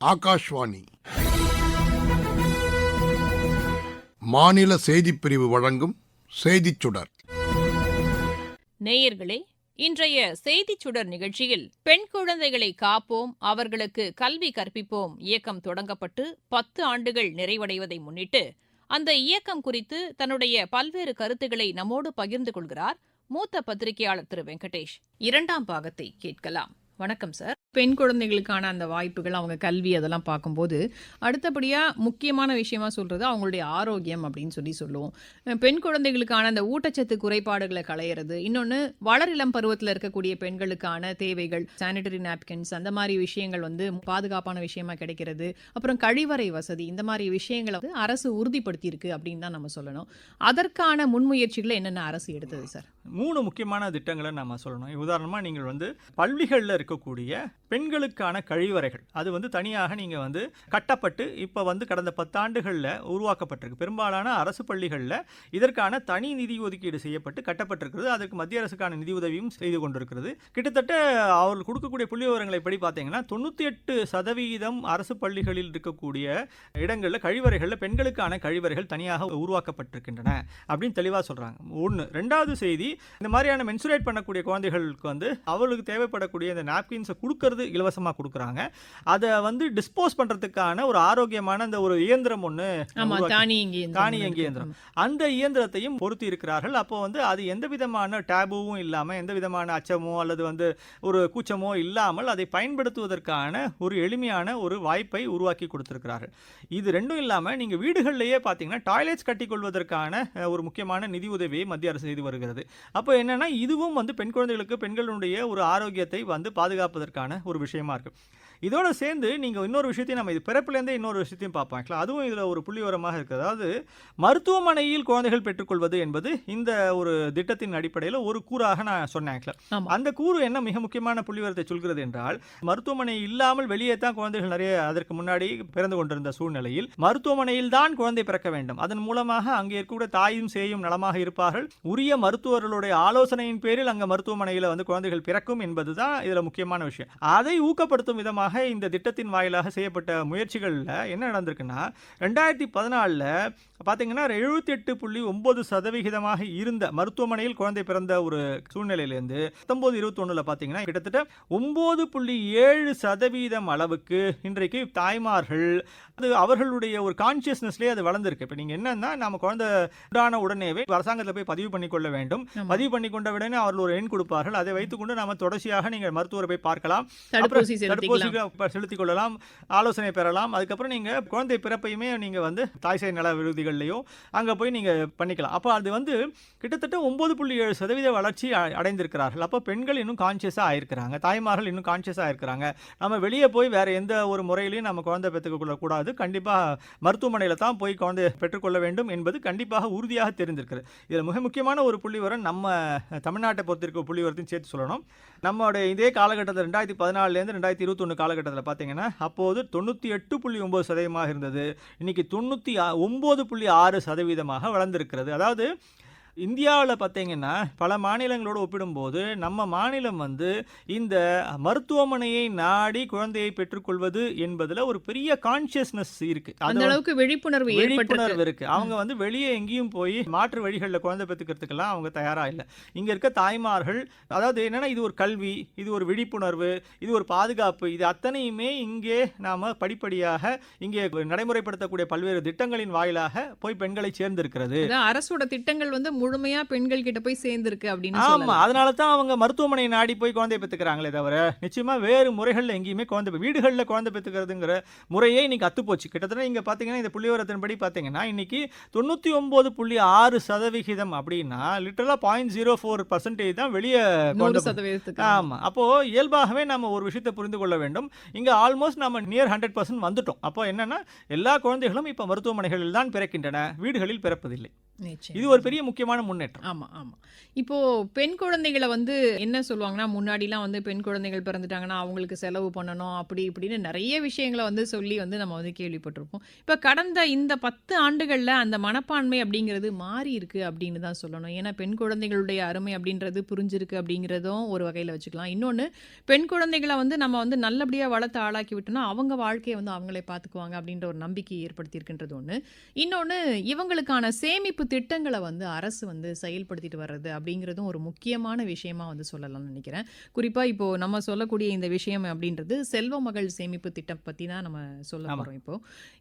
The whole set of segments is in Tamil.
ஆகாஷ்வாணி. மாநில செய்திப் பிரிவு வழங்கும் செய்திச் சுடர். நேயர்களே இன்றைய செய்திச் சுடர் நிகழ்ச்சியில் பெண் குழந்தைகளை காப்போம் அவர்களுக்கு கல்வி கற்பிப்போம் இயக்கம் தொடங்கப்பட்டு பத்து ஆண்டுகள் நிறைவடைவதை முன்னிட்டு அந்த இயக்கம் குறித்து தன்னுடைய பல்வேறு கருத்துக்களை நம்மோடு பகிர்ந்து கொள்கிறார் மூத்த பத்திரிகையாளர் திரு வெங்கடேஷ். இரண்டாம் பாகத்தை கேட்கலாம். வணக்கம் சார். பெண் குழந்தைகளுக்கான அந்த வாய்ப்புகள் அவங்க கல்வி அதெல்லாம் பார்க்கும்போது அடுத்தபடியாக முக்கியமான விஷயமா சொல்கிறது அவங்களுடைய ஆரோக்கியம் அப்படின்னு சொல்லி சொல்லுவோம். பெண் குழந்தைகளுக்கான அந்த ஊட்டச்சத்து குறைபாடுகளை களையிறது இன்னொன்று வளரிளம் பருவத்தில் இருக்கக்கூடிய பெண்களுக்கான தேவைகள் சானிடரி நாப்கின்ஸ் அந்த மாதிரி விஷயங்கள் வந்து பாதுகாப்பான விஷயமா கிடைக்கிறது. அப்புறம் கழிவறை வசதி இந்த மாதிரி விஷயங்களை வந்து அரசு உறுதிப்படுத்தியிருக்கு அப்படின்னு தான் நம்ம சொல்லணும். அதற்கான முன்முயற்சிகளை என்னென்ன அரசு எடுத்தது சார்? மூணு முக்கியமான திட்டங்களை நம்ம சொல்லணும். உதாரணமாக நீங்கள் வந்து பள்ளிகளில் இருக்கக்கூடிய பெண்களுக்கான கழிவறைகள். அது வந்து தனியாக நீங்கள் வந்து கட்டப்பட்டு இப்போ வந்து கடந்த பத்தாண்டுகளில் உருவாக்கப்பட்டிருக்கு. பெரும்பாலான அரசு பள்ளிகளில் இதற்கான தனி நிதி ஒதுக்கீடு செய்யப்பட்டு கட்டப்பட்டிருக்கிறது. அதற்கு மத்திய அரசுக்கான நிதி உதவியும் செய்து கொண்டிருக்கிறது. கிட்டத்தட்ட அவர்கள் கொடுக்கக்கூடிய புள்ளி விவரங்களை படி பார்த்தீங்கன்னா தொண்ணூற்றி எட்டு சதவீதம் அரசு பள்ளிகளில் இருக்கக்கூடிய இடங்களில் கழிவறைகளில் பெண்களுக்கான கழிவறைகள் தனியாக உருவாக்கப்பட்டிருக்கின்றன அப்படின்னு தெளிவாக சொல்கிறாங்க ஒன்று ரெண்டாவது செய்தி இந்த மாதிரியான மென்சுரேட் பண்ணக்கூடிய குழந்தைகளுக்கு வந்து அவளுக்கு தேவைப்படக்கூடிய இந்த நாப்கின்ஸை கொடுக்கறது இலவசமாக கொடுக்குறாங்க. அதை வந்து டிஸ்போஸ் பண்ணுறதுக்கான ஒரு ஆரோக்கியமான அந்த ஒரு இயந்திரம் ஒன்று தானியங்கி இயந்திரம். அந்த இயந்திரத்தையும் பொருத்தி இருக்கிறார்கள். அப்போ வந்து அது எந்த விதமான டேபுவும் இல்லாமல் எந்த விதமான அச்சமோ அல்லது வந்து ஒரு கூச்சமோ இல்லாமல் அதை பயன்படுத்துவதற்கான ஒரு எளிமையான ஒரு வாய்ப்பை உருவாக்கி கொடுத்திருக்கிறார்கள். இது ரெண்டும் இல்லாமல் நீங்கள் வீடுகளிலேயே பார்த்தீங்கன்னா டாய்லெட்ஸ் கட்டிக்கொள்வதற்கான ஒரு முக்கியமான நிதி உதவியை மத்திய அரசு செய்து வருகிறது. அப்போ என்னன்னா இதுவும் வந்து பெண் குழந்தைகளுக்கு பெண்களுடைய ஒரு ஆரோக்கியத்தை வந்து பாதுகாப்பதற்கான ஒரு விஷயமா இருக்குது இதோட சேர்ந்து நீங்கள் இன்னொரு விஷயத்தையும் நம்ம இது பிறப்புலேருந்தே இன்னொரு விஷயத்தையும் பார்ப்போம். actually. அதுவும் இதில் ஒரு புள்ளிவரமாக இருக்குது அதாவது மருத்துவமனையில் குழந்தைகள் பெற்றுக்கொள்வது என்பது இந்த ஒரு திட்டத்தின் அடிப்படையில் ஒரு கூறாக நான் சொன்னேன். ஆமா. அந்த கூறு என்ன மிக முக்கியமான புள்ளிவரத்தை சொல்கிறது என்றால் மருத்துவமனை இல்லாமல் வெளியே தான் குழந்தைகள் நிறைய அதற்கு முன்னாடி பிறந்து கொண்டிருந்த சூழ்நிலையில் மருத்துவமனையில் தான் குழந்தை பிறக்க வேண்டும். அதன் மூலமாக அங்கே இருக்கக்கூடிய தாயும் சேயும் நலமாக இருப்பார்கள். உரிய மருத்துவர்களுடைய ஆலோசனையின் பேரில் அங்கே மருத்துவமனையில் வந்து குழந்தைகள் பிறக்கும் என்பதுதான் இதில் முக்கியமான விஷயம். அதை ஊக்கப்படுத்தும் விதமாக இந்த திட்டத்தின் வாயிலாக செய்யப்பட்ட முயற்சிகளில் என்ன நடந்திருக்குன்னா ரெண்டாயிரத்தி பதினாலில் பார்த்தீங்கன்னா எழுபத்தி எட்டு புள்ளி ஒன்பது சதவிகிதமாக இருந்த மருத்துவமனையில் குழந்தை பிறந்த ஒரு சூழ்நிலையிலேருந்து பத்தொம்போது இருபத்தொன்னுல பார்த்தீங்கன்னா கிட்டத்தட்ட ஒம்பது புள்ளி ஏழு சதவீதம் அளவுக்கு இன்றைக்கு தாய்மார்கள் அது அவர்களுடைய ஒரு கான்சியஸ்னஸ்லேயே அது வளர்ந்துருக்கு. இப்போ நீங்கள் என்னன்னா நம்ம குழந்தை உண்டான உடனேவே அரசாங்கத்தில் போய் பதிவு பண்ணி கொள்ள வேண்டும். பதிவு பண்ணி கொண்ட உடனே அவர்கள் ஒரு எண் கொடுப்பார்கள். அதை வைத்துக்கொண்டு நாம தொடர்ச்சியாக நீங்கள் மருத்துவரை போய் பார்க்கலாம். தடுப்பூசி செலுத்திக்கலாம் செலுத்திக் கொள்ளலாம் ஆலோசனை பெறலாம். அதுக்கப்புறம் நீங்க குழந்தை பிறப்பையுமே நீங்க வந்து தாய் நல விடுதிகள்லையோ அங்க போய் நீங்க பண்ணிக்கலாம். அப்போ அது வந்து கிட்டத்தட்ட ஒன்பது புள்ளி ஏழு சதவீத வளர்ச்சி அடைந்திருக்கிறார்கள். அப்போ பெண்கள் இன்னும் கான்சியஸாக ஆயிருக்கிறாங்க. தாய்மார்கள் இன்னும் கான்சியஸாக இருக்கிறாங்க நம்ம வெளியே போய் வேற எந்த ஒரு முறையிலையும் நம்ம குழந்தை பெற்றுக் கொள்ளக்கூடாது கண்டிப்பாக மருத்துவமனையில் தான் போய் குழந்தை பெற்றுக்கொள்ள வேண்டும் என்பது கண்டிப்பாக உறுதியாக தெரிந்திருக்கிறது. இதில் மிக முக்கியமான ஒரு புள்ளிவரம் நம்ம தமிழ்நாட்டை பொறுத்திருக்க புள்ளிவரத்தையும் சேர்த்து சொல்லணும். நம்மளுடைய இதே காலகட்டத்தில் ரெண்டாயிரத்தி பதினாலுலேருந்து ரெண்டாயிரத்தி இருபத்தொன்று காலகட்டத்தில் பார்த்தீங்கன்னா அப்போது தொண்ணூற்றி எட்டு புள்ளி ஒம்பது சதவீதமாக இருந்தது. இன்னைக்கு தொண்ணூற்றி ஒம்பது புள்ளி ஆறு சதவீதமாக வளர்ந்திருக்கிறது. அதாவது இந்தியாவில் பார்த்தீங்கன்னா பல மாநிலங்களோடு ஒப்பிடும்போது நம்ம மாநிலம் வந்து இந்த மருத்துவமனையை நாடி குழந்தையை பெற்றுக்கொள்வது என்பதில் ஒரு பெரிய கான்சியஸ்னஸ் இருக்கு. அந்த அளவுக்கு விழிப்புணர்வு விழிப்புணர்வு இருக்கு. அவங்க வந்து வெளியே எங்கேயும் போய் மாற்று வழிகளில் குழந்தை பெற்றுக்கிறதுக்கெல்லாம் அவங்க தயாரா இல்லை. இங்க இருக்க தாய்மார்கள் அதாவது என்னன்னா இது ஒரு கல்வி இது ஒரு விழிப்புணர்வு இது ஒரு பாதுகாப்பு இது அத்தனையுமே இங்கே நாம படிப்படியாக இங்கே நடைமுறைப்படுத்தக்கூடிய பல்வேறு திட்டங்களின் வாயிலாக போய் பெண்களை சேர்ந்திருக்கிறது. அரசோட திட்டங்கள் வந்து முழுமையா பெண்கள் கிட்ட போய் சேர்ந்திருக்கு அப்படின்னு ஆமா அதனால தான் அவங்க மருத்துவமனை நாடி போய் குழந்தை பெற்றுக்கிறாங்களே தவிர நிச்சயமா வேறு முறைகள்ல எங்கேயுமே குழந்தை வீடுகள்ல குழந்தை பெற்றுக்கிறதுங்கிற முறையே இன்னைக்கு அத்துப்போச்சு. கிட்டத்தட்ட நீங்க பாத்தீங்கன்னா இந்த புள்ளிவரத்தின்படி பாத்தீங்கன்னா இன்னைக்கு தொண்ணூத்தி ஒன்பது புள்ளி ஆறு சதவிகிதம் அப்படின்னா லிட்டரலா பாயிண்ட் ஜீரோ ஃபோர் பர்சன்டேஜ் தான் வெளியே ஆமா. அப்போ இயல்பாகவே நம்ம ஒரு விஷயத்தை புரிந்து கொள்ள வேண்டும். இங்க ஆல்மோஸ்ட் நம்ம நியர் ஹண்ட்ரட் பர்சன்ட் வந்துட்டோம். அப்போ என்னன்னா எல்லா குழந்தைகளும் இப்ப மருத்துவமனைகளில் தான் பிறக்கின்றன வீடுகளில் பிறப்பதில்லை. இது ஒரு பெரிய முக்கியமான முன்னேற்றம். ஆமா ஆமா. இப்போ பெண் குழந்தைகளை வந்து என்ன சொல்லுவாங்கன்னா முன்னாடிலாம் வந்து பெண் குழந்தைகள் பிறந்துட்டாங்கன்னா அவங்களுக்கு செலவு பண்ணணும் அப்படி இப்படின்னு நிறைய விஷயங்களை வந்து சொல்லி வந்து நம்ம வந்து கேள்விப்பட்டிருப்போம். இப்போ கடந்த இந்த பத்து ஆண்டுகளில் அந்த மனப்பான்மை அப்படிங்கிறது மாறி இருக்கு அப்படின்னு தான் சொல்லணும். ஏன்னா பெண் குழந்தைகளுடைய அருமை அப்படின்றது புரிஞ்சிருக்கு அப்படிங்கிறதும் ஒரு வகையில் வச்சுக்கலாம். இன்னொன்று பெண் குழந்தைகளை வந்து நம்ம வந்து நல்லபடியாக வளர்த்து ஆளாக்கி விட்டோம்னா அவங்க வாழ்க்கையை வந்து அவங்களே பார்த்துக்குவாங்க அப்படின்ற ஒரு நம்பிக்கை ஏற்படுத்தியிருக்கின்றது ஒன்று இன்னொன்று இவங்களுக்கான சேமிப்பு திட்டங்களை வந்து அரசு வந்து செயல்படுத்திட்டு வர்றது அப்படிங்கிறதும் ஒரு முக்கியமான விஷயமா வந்து சொல்லலாம்னு நினைக்கிறேன். குறிப்பாக இப்போ நம்ம சொல்லக்கூடிய இந்த விஷயம் அப்படின்றது செல்வ மகள் சேமிப்பு திட்டம் பற்றி தான் நம்ம சொல்ல. போகிறோம் இப்போ.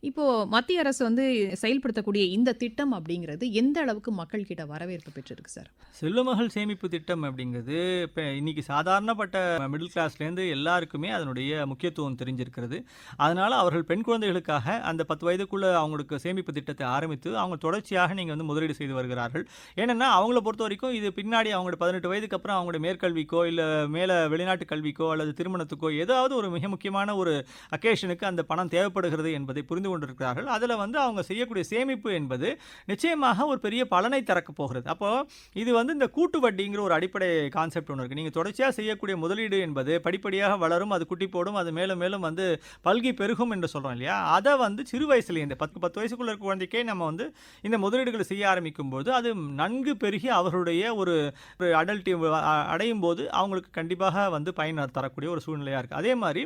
இப்போ மத்திய அரசு வந்து செயல்படுத்தக்கூடிய இந்த திட்டம் அப்படிங்கிறது எந்த அளவுக்கு மக்கள் கிட்ட வரவேற்பு பெற்றிருக்கு சார்? செல்வமகள் சேமிப்பு திட்டம் அப்படிங்கிறது இப்போ இன்னைக்கு சாதாரணப்பட்ட மிடில் கிளாஸ்லேருந்து எல்லாருக்குமே அதனுடைய முக்கியத்துவம் தெரிஞ்சிருக்கிறது. அதனால் அவர்கள் பெண் குழந்தைகளுக்காக அந்த பத்து வயதுக்குள்ள அவங்களுக்கு சேமிப்பு திட்டத்தை ஆரம்பித்து அவங்க தொடர்ச்சியாக நீங்கள் வந்து முதலீடு செய்து வருகிறார்கள். ஏன்னா அவங்கள பொறுத்த வரைக்கும் இது பின்னாடி அவங்களோட பதினெட்டு வயதுக்கு அப்புறம் அவங்களோட மேற்கல்விக்கோ இல்லை மேலே வெளிநாட்டு கல்விக்கோ அல்லது திருமணத்துக்கோ ஏதாவது ஒரு மிக முக்கியமான ஒரு அக்கேஷனுக்கு அந்த பணம் தேவைப்படுகிறது என்பதை புரிந்து கொண்டிருக்கிறார்கள். அதில் வந்து அவங்க செய்யக்கூடிய சேமிப்பு என்பது நிச்சயமாக ஒரு பெரிய பலனை திறக்கப் போகிறது. அப்போ இது வந்து இந்த கூட்டு வட்டிங்கிற ஒரு அடிப்படை கான்செப்ட் ஒன்று இருக்குது நீங்கள் தொடர்ச்சியாக செய்யக்கூடிய முதலீடு என்பது படிப்படியாக வளரும் அது குட்டி போடும் அது மேலும் மேலும் வந்து பல்கி பெருகும் என்று சொல்கிறோம் இல்லையா? அதை வந்து சிறு வயசுலேயே இந்த பத்து பத்து வயசுக்குள்ள இருக்க குழந்தைக்கே நம்ம வந்து இந்த முதலீடுகளை செய்ய ஆரம்பிக்கும் போது அது நன்கு பெருகி அவர்களுடைய ஒரு ஒரு அடல்ட்டி அடையும் போது அவங்களுக்கு கண்டிப்பாக வந்து பயன் தரக்கூடிய ஒரு சூழ்நிலையாக இருக்குது அதே மாதிரி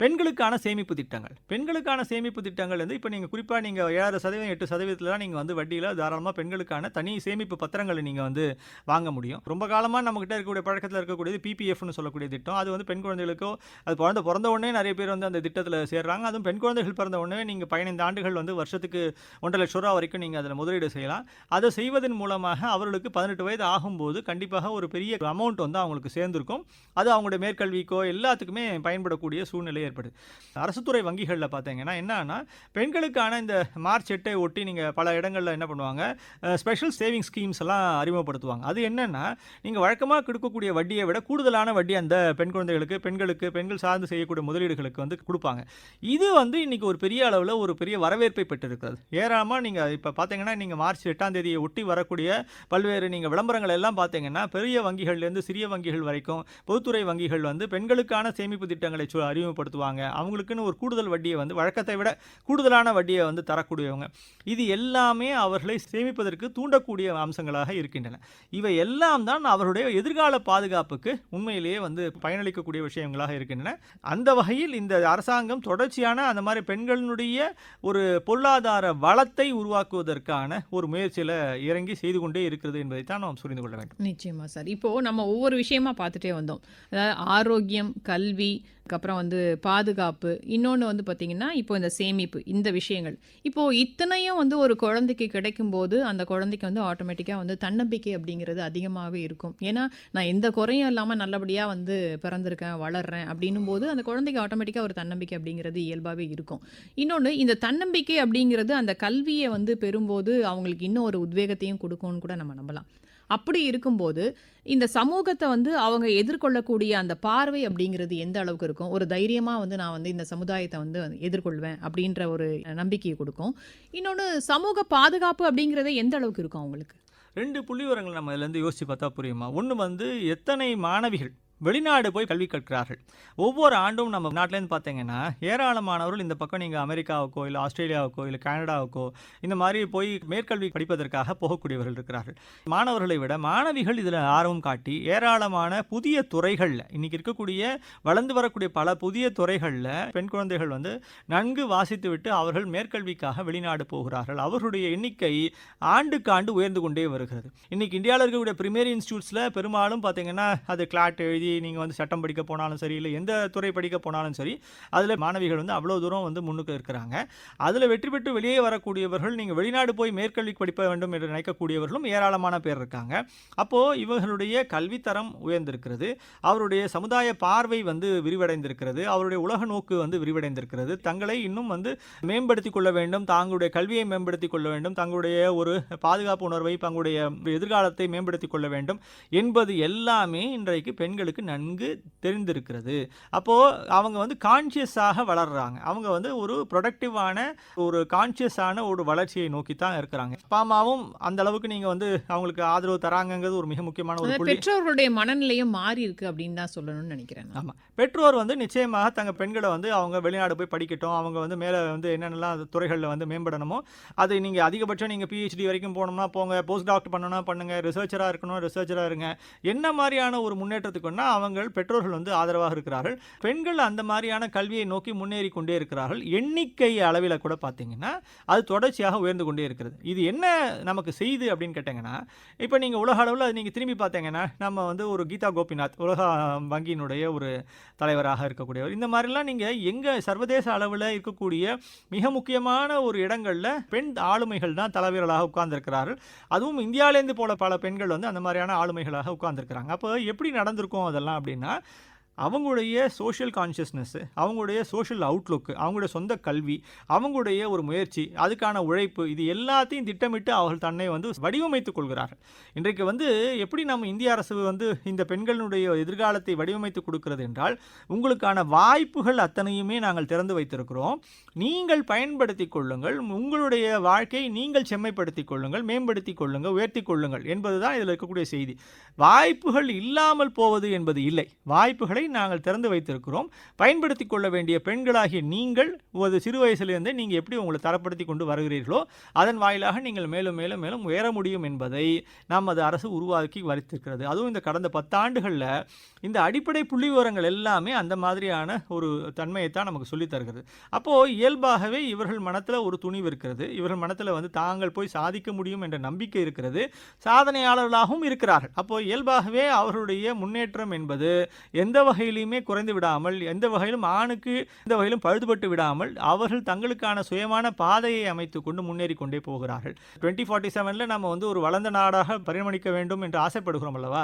பெண்களுக்கான சேமிப்பு திட்டங்கள். பெண்களுக்கான சேமிப்பு திட்டங்கள் வந்து இப்போ நீங்கள் குறிப்பாக நீங்கள் ஏழரை சதவீதம் எட்டு சதவீதத்தில் தான் நீங்கள் வந்து வட்டியில் தாராளமாக பெண்களுக்கான தனி சேமிப்பு பத்திரங்களை நீங்கள் வந்து வாங்க முடியும். ரொம்ப காலமாக நம்மகிட்ட இருக்கக்கூடிய பழக்கத்தில் இருக்கக்கூடியது பிபிஎஃப்னு சொல்லக்கூடிய திட்டம். அது வந்து பெண் குழந்தைகளுக்கோ அது குழந்தை பிறந்த உடனே நிறைய பேர் வந்து அந்த திட்டத்தில் சேர்றாங்க. அதுவும் பெண் குழந்தைகள் பிறந்த உடனே நீங்கள் பதினைந்து ஆண்டுகள் வந்து வருஷத்துக்கு ஒன்றரை லட்ச ரூபா வரைக்கும் நீங்கள் அதில் முதலீடு செய்யலாம். அதை செய்வதன் மூலமாக அவர்களுக்கு பதினெட்டு வயது ஆகும்போது கண்டிப்பாக ஒரு பெரிய அமௌண்ட் வந்து அவங்களுக்கு சேர்ந்திருக்கும். அது அவங்களுடைய மேற்கல்விக்கோ எல்லாத்துக்குமே பயன்படக்கூடிய சூழ்நிலை ஏற்படுது. அரசு துறை வங்கிகளில் பார்த்தீங்கன்னா என்னன்னா பெண்களுக்கான இந்த மார்ச் எட்டை ஒட்டி நீங்கள் பல இடங்களில் என்ன பண்ணுவாங்க ஸ்பெஷல் சேவிங் ஸ்கீம்ஸ் எல்லாம் அறிமுகப்படுத்துவாங்க. அது என்னன்னா நீங்கள் வழக்கமாக கொடுக்கக்கூடிய வட்டியை விட கூடுதலான வட்டி அந்த பெண் குழந்தைகளுக்கு பெண்களுக்கு பெண்கள் சார்ந்து செய்யக்கூடிய முதலீடுகளுக்கு வந்து கொடுப்பாங்க. இது வந்து இன்னைக்கு ஒரு பெரிய அளவில் ஒரு பெரிய வரவேற்பை பெற்றிருக்கிறது. ஏராளமாக நீங்கள் இப்போ பார்த்தீங்கன்னா நீங்கள் மார்ச் எட்டாம் தேதியை ஒட்டி வரக்கூடிய பல்வேறு நீங்கள் விளம்பரங்கள் எல்லாம் பார்த்தீங்கன்னா பெரிய வங்கிகள்லேருந்து சிறிய வங்கிகள் வரைக்கும் பொதுத்துறை வங்கிகள் வந்து பெண்களுக்கான சேமிப்பு திட்டங்களை அறிமுகப்படுத்த பயன்படுத்துவாங்க அவங்களுக்குன்னு ஒரு கூடுதல் வட்டியை வந்து வழக்கத்தை விட கூடுதலான வட்டியை வந்து தரக்கூடியவங்க. இது எல்லாமே அவர்களை சேமிப்பதற்கு தூண்டக்கூடிய அம்சங்களாக இருக்கின்றன. இவை எல்லாம் தான் அவருடைய எதிர்கால பாதுகாப்புக்கு உண்மையிலேயே வந்து பயனளிக்கக்கூடிய விஷயங்களாக இருக்கின்றன. அந்த வகையில் இந்த அரசாங்கம் தொடர்ச்சியான அந்த மாதிரி பெண்களுடைய ஒரு பொருளாதார வளத்தை உருவாக்குவதற்கான ஒரு முயற்சியில் இறங்கி செய்து கொண்டே இருக்கிறது என்பதை தான் நாம் புரிந்து கொள்ள வேண்டும். நிச்சயமா சார். இப்போ நம்ம ஒவ்வொரு விஷயமா பார்த்துட்டே வந்தோம். அதாவது ஆரோக்கியம் கல்வி அதுக்கப்புறம் வந்து பாதுகாப்பு. இன்னொன்று வந்து பார்த்தீங்கன்னா இப்போ இந்த சேமிப்பு இந்த விஷயங்கள். இப்போது இத்தனையும் வந்து ஒரு குழந்தைக்கு கிடைக்கும்போது அந்த குழந்தைக்கு வந்து ஆட்டோமேட்டிக்காக வந்து தன்னம்பிக்கை அப்படிங்கிறது அதிகமாகவே இருக்கும். ஏன்னா நான் எந்த குறையும் இல்லாமல் நல்லபடியாக வந்து பிறந்திருக்கேன் வளர்கிறேன் அப்படின்னும் போது அந்த குழந்தைக்கு ஆட்டோமேட்டிக்காக ஒரு தன்னம்பிக்கை அப்படிங்கிறது இயல்பாகவே இருக்கும். இன்னொன்று இந்த தன்னம்பிக்கை அப்படிங்கிறது அந்த கல்வியை வந்து பெறும்போது அவங்களுக்கு இன்னும் ஒரு உத்வேகத்தையும் கொடுக்கும்னு கூட நம்ம நம்பலாம். அப்படி இருக்கும்போது இந்த சமூகத்தை வந்து அவங்க எதிர்கொள்ளக்கூடிய அந்த பார்வை அப்படிங்கிறது எந்த அளவுக்கு இருக்கும்? ஒரு தைரியமாக வந்து நான் வந்து இந்த சமுதாயத்தை வந்து எதிர்கொள்வேன் அப்படின்ற ஒரு நம்பிக்கையை கொடுக்கும். இன்னொன்று சமூக பாதுகாப்பு அப்படிங்கிறதே எந்த அளவுக்கு இருக்கும் அவங்களுக்கு? ரெண்டு புள்ளிவிவரங்கள் நம்ம இதுலேருந்து யோசித்து பார்த்தா புரியுமா? ஒன்று வந்து எத்தனை மாணவிகள் வெளிநாடு போய் கல்வி கற்கிறார்கள். ஒவ்வொரு ஆண்டும் நம்ம நாட்டிலேருந்து பார்த்தீங்கன்னா ஏராளமானவர்கள் இந்த பக்கம் நீங்கள் அமெரிக்காவுக்கோ இல்லை ஆஸ்திரேலியாவுக்கோ இல்லை கனடாவுக்கோ இந்த மாதிரி போய் மேற்கல்வி படிப்பதற்காக போகக்கூடியவர்கள் இருக்கிறார்கள். மாணவர்களை விட மாணவிகள் இதில் ஆர்வம் காட்டி ஏராளமான புதிய துறைகளில் இன்னைக்கு இருக்கக்கூடிய வளர்ந்து வரக்கூடிய பல புதிய துறைகளில் பெண் குழந்தைகள் வந்து நன்கு வாசித்து விட்டு அவர்கள் மேற்கல்விக்காக வெளிநாடு போகிறார்கள். அவர்களுடைய எண்ணிக்கை ஆண்டுக்கு ஆண்டு உயர்ந்து கொண்டே வருகிறது. இன்னைக்கு இந்தியாவில் இருக்கக்கூடிய பிரிமியர் இன்ஸ்டியூட்ஸில் பெரும்பாலும் பார்த்திங்கன்னா அது கிளாட் எழுதி நீங்கள் வந்து சட்டம் படிக்க போனாலும் சரி இல்லை எந்த துறை படிக்க போனாலும் சரி அதில் மாணவிகள் வந்து அவ்வளோ தூரம் வந்து முன்னுக்கு இருக்கிறாங்க. அதில் வெற்றி பெற்று வெளியே வரக்கூடியவர்கள் நீங்கள் வெளிநாடு போய் மேற்கல்வி படிப்ப வேண்டும் என்று நினைக்கக்கூடியவர்களும் ஏராளமான பேர் இருக்காங்க. அப்போது இவர்களுடைய கல்வித்தரம் உயர்ந்திருக்கிறது. அவருடைய சமுதாய பார்வை வந்து விரிவடைந்திருக்கிறது. அவருடைய உலக நோக்கு வந்து விரிவடைந்திருக்கிறது. தங்களை இன்னும் வந்து மேம்படுத்தி கொள்ள வேண்டும். தங்களுடைய கல்வியை மேம்படுத்தி கொள்ள வேண்டும். தங்களுடைய ஒரு பாதுகாப்பு உணர்வை தங்களுடைய எதிர்காலத்தை மேம்படுத்திக் கொள்ள வேண்டும் என்பது எல்லாமே இன்றைக்கு பெண்களுக்கு அவங்களுக்கு நன்கு தெரிந்திருக்கிறது. அப்போ அவங்க வந்து கான்ஷியஸாக வளர்றாங்க. அவங்க வந்து ஒரு ப்ரொடக்டிவான ஒரு கான்ஷியஸான ஒரு வளர்ச்சியை நோக்கி தான் இருக்கிறாங்க. அப்பா அம்மாவும் அந்த அளவுக்கு நீங்க வந்து அவங்களுக்கு ஆதரவு தராங்கங்கிறது ஒரு மிக முக்கியமான ஒரு பெற்றோர்களுடைய மனநிலையும் மாறி இருக்கு அப்படின்னு தான் சொல்லணும்னு நினைக்கிறேன் நான். ஆமா. பெற்றோர் வந்து நிச்சயமாக தங்க பெண்களை வந்து அவங்க வெளிநாடு போய் படிக்கட்டும். அவங்க வந்து மேலே வந்து என்னென்னலாம் துறைகளில் வந்து மேம்படணுமோ அது நீங்கள் அதிகபட்சம் நீங்கள் பிஹெச்டி வரைக்கும் போகணும்னா போங்க. போஸ்ட் டாக்டர் பண்ணணும்னா பண்ணுங்க. ரிசர்ச்சராக இருக்கணும். ரிசர்ச்சராக இருங்க. என்ன மாதிரியான ஒரு முன்னேற்றத்துக்குன்னா அவங்க பெற்றோர்கள் வந்து ஆதரவாக இருக்கிறார்கள். பெண்கள் அந்த மாதிரியான கல்வியை நோக்கி முன்னேறி கொண்டே இருக்கிறார்கள். எண்ணிக்கை அளவில் கூட பார்த்தீங்கன்னா அது தொடர்ச்சியாக உயர்ந்து கொண்டே இருக்கிறது. இது என்ன நமக்கு செய்து அப்படின்னு கேட்டிங்கன்னா இப்போ நீங்கள் உலக அளவில் அது நீங்கள் திரும்பி பார்த்தீங்கன்னா நம்ம வந்து ஒரு கீதா கோபிநாத் உலக வங்கியினுடைய ஒரு தலைவராக இருக்கக்கூடியவர். இந்த மாதிரிலாம் நீங்கள் எங்கே சர்வதேச அளவில் இருக்கக்கூடிய மிக முக்கியமான ஒரு இடங்களில் பெண் ஆளுமைகள் தான் தலைவர்களாக உட்கார்ந்துருக்கிறார்கள். அதுவும் இந்தியாவிலேருந்து போல பல பெண்கள் வந்து அந்த மாதிரியான ஆளுமைகளாக உட்கார்ந்துருக்கிறாங்க. அப்போ எப்படி நடந்திருக்கும் அதெல்லாம் அப்படின்னா அவங்களுடைய சோஷியல் கான்ஷியஸ்னஸ்ஸு அவங்களுடைய சோஷியல் அவுட்லுக்கு அவங்களுடைய சொந்த கல்வி அவங்களுடைய ஒரு முயற்சி அதுக்கான உழைப்பு இது எல்லாத்தையும் திட்டமிட்டு அவர்கள் தன்னை வந்து வடிவமைத்துக் கொள்கிறார்கள். இன்றைக்கு வந்து எப்படி நம்ம இந்திய அரசு வந்து இந்த பெண்களுடைய எதிர்காலத்தை வடிவமைத்து கொடுக்கிறது என்றால் உங்களுக்கான வாய்ப்புகள் அத்தனையுமே நாங்கள் திறந்து வைத்திருக்கிறோம். நீங்கள் பயன்படுத்தி கொள்ளுங்கள் உங்களுடைய வாழ்க்கையை நீங்கள் செம்மைப்படுத்திக் கொள்ளுங்கள் மேம்படுத்திக் கொள்ளுங்கள் உயர்த்தி கொள்ளுங்கள் என்பதுதான் இதில் இருக்கக்கூடிய செய்தி. வாய்ப்புகள் இல்லாமல் போவது என்பது இல்லை. வாய்ப்புகளை நாங்கள் திறந்து வைத்திருக்கிறோம். பயன்படுத்தி கொள்ள வேண்டிய பெண்களாகிய நீங்கள் ஒரு சிறு வயசுலேருந்தே நீங்கள் எப்படி உங்களை தரப்படுத்தி கொண்டு வருகிறீர்களோ அதன் வாயிலாக நீங்கள் மேலும் மேலும் மேலும் உயர முடியும் என்பதை நமது அரசு உருவாக்கி வரித்திருக்கிறது. அதுவும் இந்த கடந்த பத்தாண்டுகளில் இந்த அடிப்படை புள்ளி விவரங்கள் எல்லாமே அந்த மாதிரியான ஒரு தன்மையைத்தான் நமக்கு சொல்லித் தருகிறது. அப்போது இயல்பாகவே இவர்கள் மனத்தில் ஒரு துணிவு இருக்கிறது. இவர்கள் மனத்தில் வந்து தாங்கள் போய் சாதிக்க முடியும் என்ற நம்பிக்கை இருக்கிறது. சாதனையாளர்களாகவும் இருக்கிறார்கள். அப்போது இயல்பாகவே அவர்களுடைய முன்னேற்றம் என்பது எந்த வகையிலையுமே குறைந்து விடாமல் எந்த வகையிலும் ஆணுக்கு எந்த வகையிலும் பழுதுபட்டு விடாமல் அவர்கள் தங்களுக்கான சுயமான பாதையை அமைத்து கொண்டு முன்னேறி கொண்டே போகிறார்கள். டுவெண்ட்டி ஃபார்ட்டி செவனில் நம்ம வந்து ஒரு வளர்ந்த நாடாக பரிணமிக்க வேண்டும் என்று ஆசைப்படுகிறோம் அல்லவா?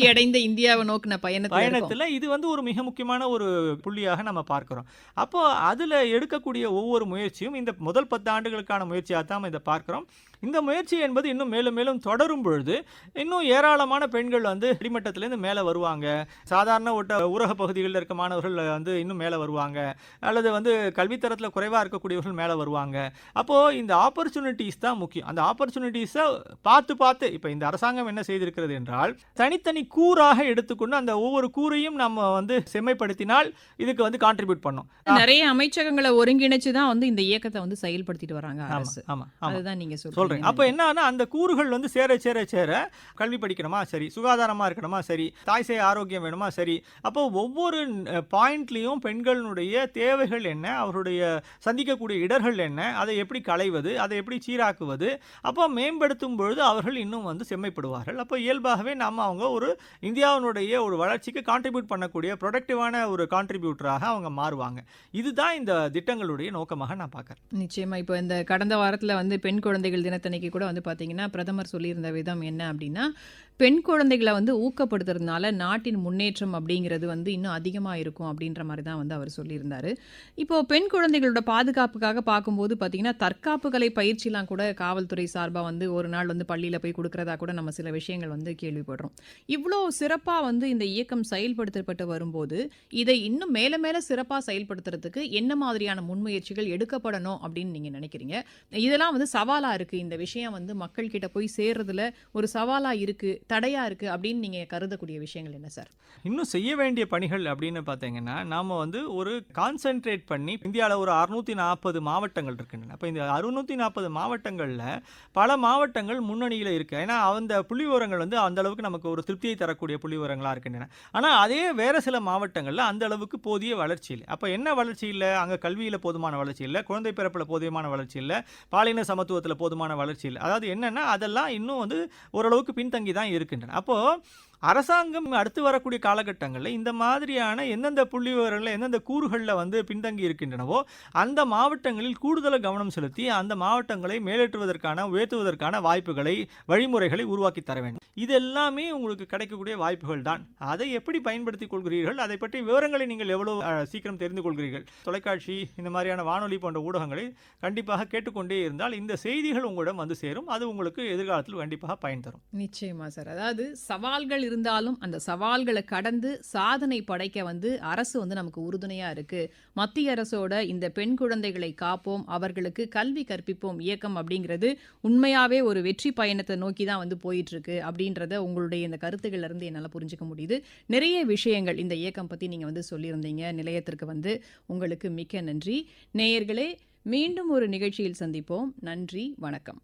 அடைந்த இந்தியாவை நோக்கின பயணத்துல பயணத்தில் இது வந்து ஒரு மிக முக்கியமான ஒரு புள்ளியாக நம்ம பார்க்கிறோம். அப்போ அதில் எடுக்கக்கூடிய ஒவ்வொரு முயற்சியும் இந்த முதல் பத்து ஆண்டுகளுக்கான முயற்சியாக தான் நம்ம இதை பார்க்கிறோம். இந்த முயற்சி என்பது இன்னும் மேலும் மேலும் தொடரும் பொழுது இன்னும் ஏராளமான பெண்கள் வந்து அடிமட்டத்திலேருந்து மேலே வருவாங்க. சாதாரண ஒட்ட ஊரக பகுதிகளில் இருக்க மாணவர்கள் வந்து இன்னும் மேலே வருவாங்க. அல்லது வந்து கல்வித்தரத்தில் குறைவாக இருக்கக்கூடியவர்கள் மேலே வருவாங்க. அப்போது இந்த ஆப்பர்ச்சுனிட்டிஸ் தான் முக்கியம். அந்த ஆப்பர்ச்சுனிட்டிஸை பார்த்து பார்த்து இப்போ இந்த அரசாங்கம் என்ன செய்திருக்கிறது என்றால் தனித்தனி கூறாக எடுத்துக்கொண்டு அந்த ஒவ்வொரு கூறையும் நம்ம வந்து செம்மைப்படுத்தினால் இதுக்கு வந்து கான்ட்ரிபியூட் பண்ணோம். நிறைய அமைச்சகங்களை ஒருங்கிணைச்சு தான் வந்து இந்த இயக்கத்தை வந்து செயல்படுத்திட்டு வராங்க ஆமா அரசு. ஆமா ஆமா. அதுதான் நீங்க சொல்றேன் சொல்றீங்க அப்போ என்னன்னா அந்த கூறுகள் வந்து சேர சேர சேர கல்வி படிக்கணுமா? சரி. சுகாதாரமா இருக்கணுமா? சரி. தாய் சேய் ஆரோக்கியம் வேணுமா? சரி. அப்போ ஒவ்வொரு பாயிண்ட்லேயும் பெண்களுடைய தேவைகள் என்ன? அவருடைய சந்திக்கக்கூடிய இடர்கள் என்ன? அதை எப்படி களைவது? அதை எப்படி சீராக்குவது? அப்போ மேம்படுத்தும் பொழுது அவர்கள் இன்னும் வந்து செம்மைப்படுவார்கள். அப்போ இயல்பாகவே நம்ம அவங்க ஒரு இந்தியாவினுடைய ஒரு வளர்ச்சிக்கு கான்ட்ரிபியூட் பண்ணக்கூடிய ப்ரொடக்டிவான ஒரு கான்ட்ரிபியூட்டராக அவங்க மாறுவாங்க. இதுதான் இந்த திட்டங்களுடைய நோக்கமாக நான் பார்க்குறேன். நிச்சயமா. இப்போ இந்த கடந்த வாரத்துல வந்து பெண் குழந்தைகள் தினத்தன்னைக்கு கூட வந்து பாத்தீங்கன்னா பிரதமர் சொல்லியிருந்த விதம் என்ன அப்படின்னா பெண் குழந்தைகளை வந்து ஊக்கப்படுத்துறதுனால நாட்டின் முன்னேற்றம் அப்படிங்கிறது வந்து இன்னும் அதிகமாக இருக்கும் அப்படின்ற மாதிரி தான் வந்து அவர் சொல்லியிருந்தார். இப்போது பெண் குழந்தைகளோட பாதுகாப்புக்காக பார்க்கும்போது பார்த்திங்கன்னா தற்காப்பு கலை பயிற்சிலாம் கூட காவல்துறை சார்பாக வந்து ஒரு நாள் வந்து பள்ளியில் போய் கொடுக்குறதா கூட நம்ம சில விஷயங்கள் வந்து கேள்விப்படுறோம். இவ்வளோ சிறப்பாக வந்து இந்த இயக்கம் செயல்படுத்தப்பட்டு வரும்போது இதை இன்னும் மேலே மேல சிறப்பாக செயல்படுத்துறதுக்கு என்ன மாதிரியான முன்முயற்சிகள் எடுக்கப்படணும் அப்படின்னு நீங்கள் நினைக்கிறீங்க? இதெல்லாம் வந்து சவாலாக இருக்குது இந்த விஷயம் வந்து மக்கள்கிட்ட போய் சேர்றதுல ஒரு சவாலாக இருக்குது தடையாக இருக்குது அப்படின்னு நீங்கள் கருதக்கூடிய விஷயங்கள் என்ன சார்? இன்னும் செய்ய வேண்டிய பணிகள் அப்படின்னு பார்த்தீங்கன்னா நாம் வந்து ஒரு கான்சென்ட்ரேட் பண்ணி இந்தியாவில் ஒரு அறுநூற்றி நாற்பது மாவட்டங்கள் இருக்குன்னு அப்போ இந்த அறுநூற்றி நாற்பது மாவட்டங்களில் பல மாவட்டங்கள் முன்னணியில் இருக்குது ஏன்னா அந்த புள்ளி விவரங்கள் வந்து அந்த அளவுக்கு நமக்கு ஒரு திருப்தியை தரக்கூடிய புள்ளி விவரங்களாக இருக்கின்றன. ஆனால் அதே வேறு சில மாவட்டங்களில் அந்த அளவுக்கு போதிய வளர்ச்சி இல்லை. அப்போ என்ன வளர்ச்சி இல்லை? அங்கே கல்வியில் போதுமான வளர்ச்சி இல்லை. குழந்தை பிறப்பில் போதுமான வளர்ச்சி இல்லை. பாலின சமத்துவத்தில் போதுமான வளர்ச்சி இல்லை. அதாவது என்னென்னா அதெல்லாம் இன்னும் வந்து ஓரளவுக்கு பின்தங்கி தான் இருக்கின்றன. அப்போது அரசாங்கம் அடுத்து வரக்கூடிய காலகட்டங்களில் இந்த மாதிரியான எந்தெந்த புள்ளி விவரங்களில் எந்தெந்த கூறுகளில் வந்து பின்தங்கி இருக்கின்றனவோ அந்த மாவட்டங்களில் கூடுதல் கவனம் செலுத்தி அந்த மாவட்டங்களை மேலேற்றுவதற்கான உயர்த்துவதற்கான வாய்ப்புகளை வழிமுறைகளை உருவாக்கி தர வேண்டும். இது எல்லாமே உங்களுக்கு கிடைக்கக்கூடிய வாய்ப்புகள் தான். அதை எப்படி பயன்படுத்திக் கொள்கிறீர்கள்? அதை பற்றி விவரங்களை நீங்கள் எவ்வளோ சீக்கிரம் தெரிந்து கொள்கிறீர்கள்? தொலைக்காட்சி இந்த மாதிரியான வானொலி போன்ற ஊடகங்களை கண்டிப்பாக கேட்டுக்கொண்டே இருந்தால் இந்த செய்திகள் உங்களிடம் வந்து சேரும். அது உங்களுக்கு எதிர்காலத்தில் கண்டிப்பாக பயன் தரும். நிச்சயமா சார். அதாவது சவால்கள் இருந்தாலும் அந்த சவால்களை கடந்து சாதனை படைக்க வந்து அரசு வந்து நமக்கு உறுதுணையா இருக்கு. மத்திய அரசோட இந்த பெண் குழந்தைகளை காப்போம் அவர்களுக்கு கல்வி கற்பிப்போம் இயக்கம் அப்படிங்கிறது உண்மையாவே ஒரு வெற்றி பயணத்தை நோக்கி தான் வந்து போயிட்டுருக்கு அப்படின்றத உங்களுடைய இந்த கருத்துக்கள்லேருந்து என்னால் புரிஞ்சுக்க முடியுது. நிறைய விஷயங்கள் இந்த இயக்கம் பத்தி நீங்க வந்து சொல்லியிருந்தீங்க. நிலையத்திற்கு வந்து உங்களுக்கு மிக்க நன்றி. நேயர்களே மீண்டும் ஒரு நிகழ்ச்சியில் சந்திப்போம். நன்றி வணக்கம்.